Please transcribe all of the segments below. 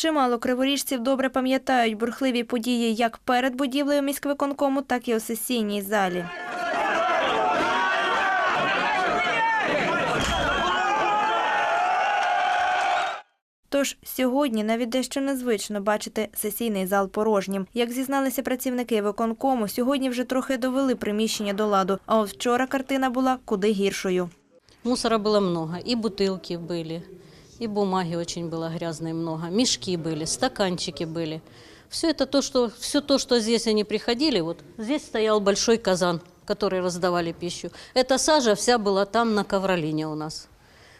Чимало криворіжців добре пам'ятають бурхливі події як перед будівлею міськвиконкому, так і у сесійній залі. Тож сьогодні навіть дещо незвично бачити сесійний зал порожнім. Як зізналися працівники виконкому, сьогодні вже трохи довели приміщення до ладу, а от вчора картина була куди гіршою. Мусора было много, и бутылки были, и бумаги очень было грязной много, мешки были, стаканчики были. Все это то, что, все то, что здесь они приходили, вот здесь стоял большой казан, который раздавали пищу. Эта сажа вся была там на ковролине у нас.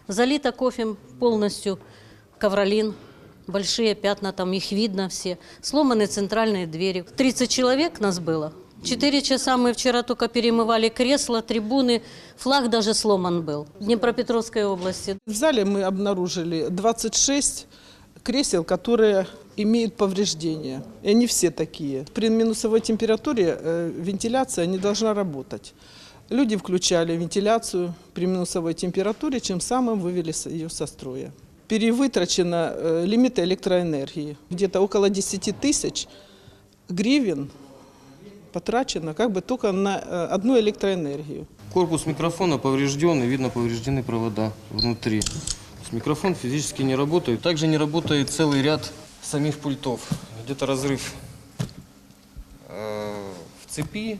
Залита кофем полностью ковролин, большие пятна, там их видно все. Сломаны центральные двери. 30 человек нас было. Четыре часа мы вчера только перемывали кресла, трибуны, флаг даже сломан был в Днепропетровской области. В зале мы обнаружили 26 кресел, которые имеют повреждения. И они все такие. При минусовой температуре э, вентиляция не должна работать. Люди включали вентиляцию при минусовой температуре, чем самым вывели ее со строя. Перевытрачено э, лимиты электроэнергии. Где-то около 10 тысяч гривен потрачено как бы только на э, одну электроэнергию. Корпус микрофона поврежден, и видно повреждены провода внутри. Микрофон физически не работает. Также не работает целый ряд самих пультов. Где-то разрыв э, в цепи.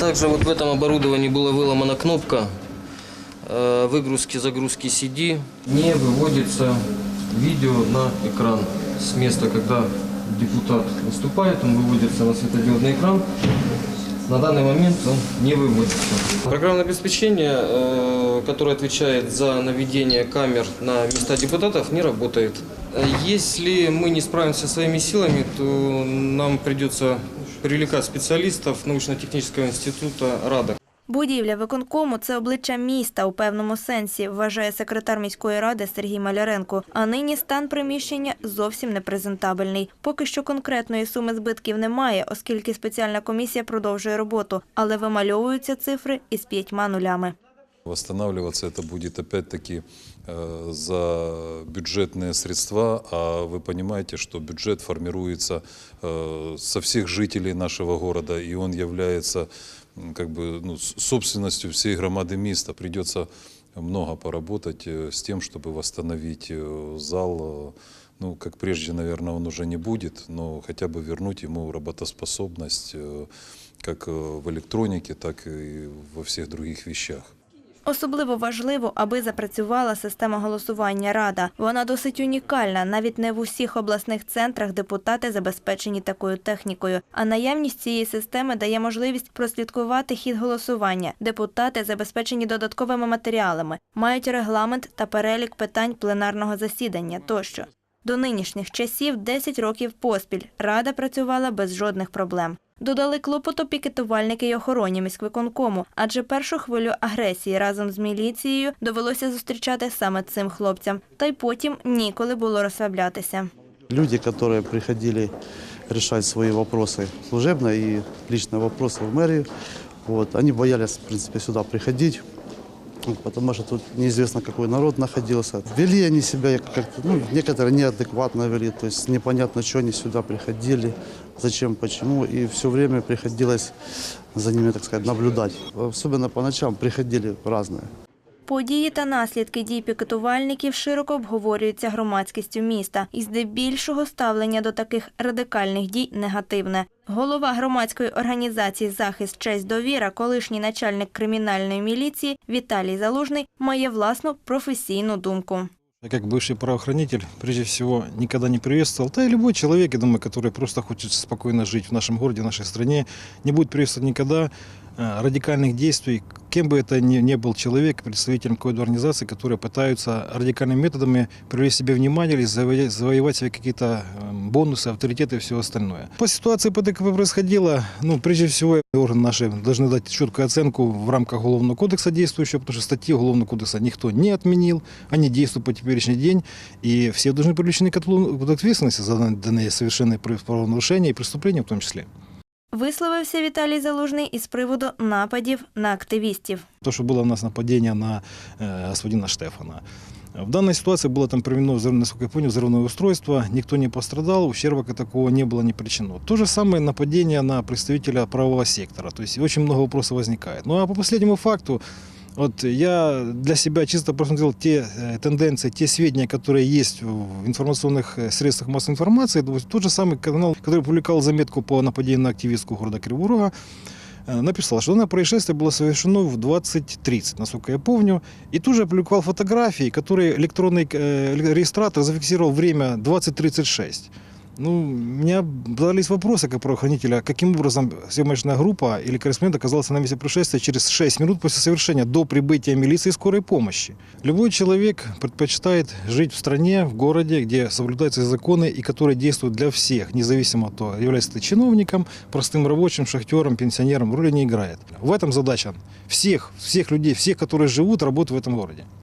Также вот в этом оборудовании была выломана кнопка э, выгрузки, загрузки CD. Не выводится видео на экран с места, когда депутат выступает, он выводится на светодиодный экран. На данный момент он не выводится. Программное обеспечение, э, которое отвечает за наведение камер на места депутатов, не работает. Если мы не справимся своими силами, то нам придется привлекать специалистов научно-технического института РАДО. Будівля виконкому це обличчя міста у певному сенсі, вважає секретар міської ради Сергій Маляренко. А нині стан приміщення зовсім не презентабельний. Поки що конкретної суми збитків немає, оскільки спеціальна комісія продовжує роботу, але вимальовуються цифри із п'ятьма нулями. Восстанавливаться это будет опять-таки э, за бюджетные средства, а вы понимаете, что бюджет формируется э, со всех жителей нашего города, и он является как бы, ну, собственностью всей громады места. Придется много поработать э, с тем, чтобы восстановить зал. Ну, как прежде, наверное, он уже не будет, но хотя бы вернуть ему работоспособность как в электронике, так и во всех других вещах. Особливо важливо, аби запрацювала система голосування Рада. Вона досить унікальна. Навіть не в усіх обласних центрах депутати забезпечені такою технікою. А наявність цієї системи дає можливість прослідкувати хід голосування. Депутати забезпечені додатковими матеріалами, мають регламент та перелік питань пленарного засідання тощо. До нинішніх часів 10 років поспіль рада працювала без жодних проблем. Додали клопоту пікетувальники й охороні міськвиконкому, адже першу хвилю агресії разом з міліцією довелося зустрічати саме цим хлопцям. Та й потім ніколи було розслаблятися. Люди, которые приходили решать свои вопросы служебно и личные вопросы в мэрию, вот, они боялись, в принципе, сюда приходить, ну, Потому что тут неизвестно, какой народ находился. Вели они себя как-то, ну, некоторые неадекватно вели, то есть непонятно, что они сюда приходили, зачем, почему, и все время приходилось за ними, так сказать, наблюдать. Особенно по ночам приходили разные. Події та наслідки дій пікетувальників широко обговорюються громадськістю міста, і здебільшого ставлення до таких радикальних дій негативне. Голова громадської організації Захист честь довіра, колишній начальник кримінальної міліції Віталій Залужний, має власну професійну думку. Я как бывший правоохранитель, прежде всего, никогда не приветствовал, да и любой человек, я думаю, который просто хочет спокойно жить в нашем городе, в нашей стране, не будет приветствовать никогда э, радикальных действий, кем бы это ни, ни был человек, представителем какой-то организации, которые пытаются радикальными методами привлечь себе внимание или завоевать, завоевать себе какие-то э, бонусы, авторитеты и все остальное. По ситуации по ДКП происходило, ну, прежде всего, органы наши должны дать четкую оценку в рамках Уголовного кодекса действующего, потому что статьи Уголовного кодекса никто не отменил, они действуют по теперешний день, и все должны привлечены к ответственности за данные совершенные правонарушения и преступления в том числе. Висловився Віталій Залужний із приводу нападів на активістів. То, что было у нас нападение на э, господина Штефана, В данной ситуации было там применено, взрыв- насколько я понял, взрывное устройство, никто не пострадал, ущерба как такого не было не причинено. То же самое нападение на представителя правого сектора, то есть очень много вопросов возникает. Ну а по последнему факту, вот я для себя чисто просмотрел те э, тенденции, те сведения, которые есть в информационных э, средствах массовой информации. Тот же самый канал, который публиковал заметку по нападению на активистку города Кривого Рога, э, написал, что данное происшествие было совершено в 20.30, насколько я помню. И тут же опубликовал фотографии, которые электронный регистратор зафиксировал время 20.36. Ну, у меня задались вопросы как правоохранителя, каким образом съемочная группа или корреспондент оказался на месте происшествия через 6 минут после совершения, до прибытия милиции и скорой помощи. Любой человек предпочитает жить в стране, в городе, где соблюдаются законы и которые действуют для всех, независимо от того, является ты чиновником, простым рабочим, шахтером, пенсионером, роли не играет. В этом задача всех, всех людей, всех, которые живут, работают в этом городе.